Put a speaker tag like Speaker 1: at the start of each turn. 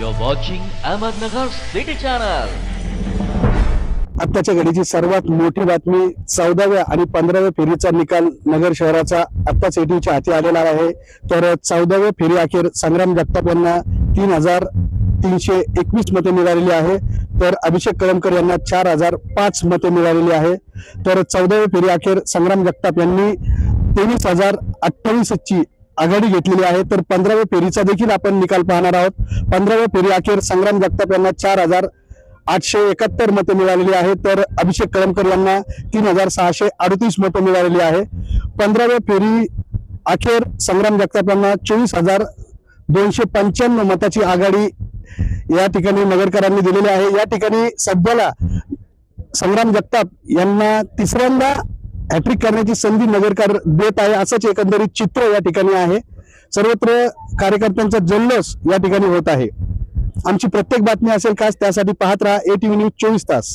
Speaker 1: You're watching Ahmednagar city channel
Speaker 2: आत्ताच्या घडीची सर्वात मोठी बातमी चौदाव्या आणि पंधराव्या फेरीचा निकाल नगर शहराचा आत्ताच एटीच्या हाती आलेला आहे. तर चौदाव्या फेरी अखेर संग्राम जगताप यांना तीन हजार तीनशे एकवीस मते मिळालेली आहे. तर अभिषेक कळमकर यांना चार हजार पाच मते मिळालेली आहे. तर चौदाव्या फेरी अखेर संग्राम जगताप यांनी तेवीस हजार अठ्ठावीसची आघाडी घेतलेली आहे तर पंधराव्या फेरीचा देखील आपण निकाल पाहणार आहोत. पंधराव्या फेरी अखेर संग्राम जगताप यांना चार हजार आठशे एकाहत्तर मतं मिळालेली आहे तर अभिषेक कळमकर यांना तीन हजार सहाशे अडतीस मतं मिळालेली आहे. पंधराव्या फेरी अखेर संग्राम जगताप यांना चोवीस हजार दोनशे पंच्याण्णव मताची आघाडी या ठिकाणी नगरकरांनी दिलेली आहे. या ठिकाणी सध्याला संग्राम जगताप यांना तिसऱ्यांदा हॅट्रिक करण्याची संधी नगरकार देत आहे. असंच एकंदरीत चित्र या ठिकाणी आहे. सर्वत्र कार्यकर्त्यांचा जल्लोष या ठिकाणी होत आहे. आमची प्रत्येक बातमी असेल खास त्यासाठी पाहत राहा एटीव्ही न्यूज चोवीस तास.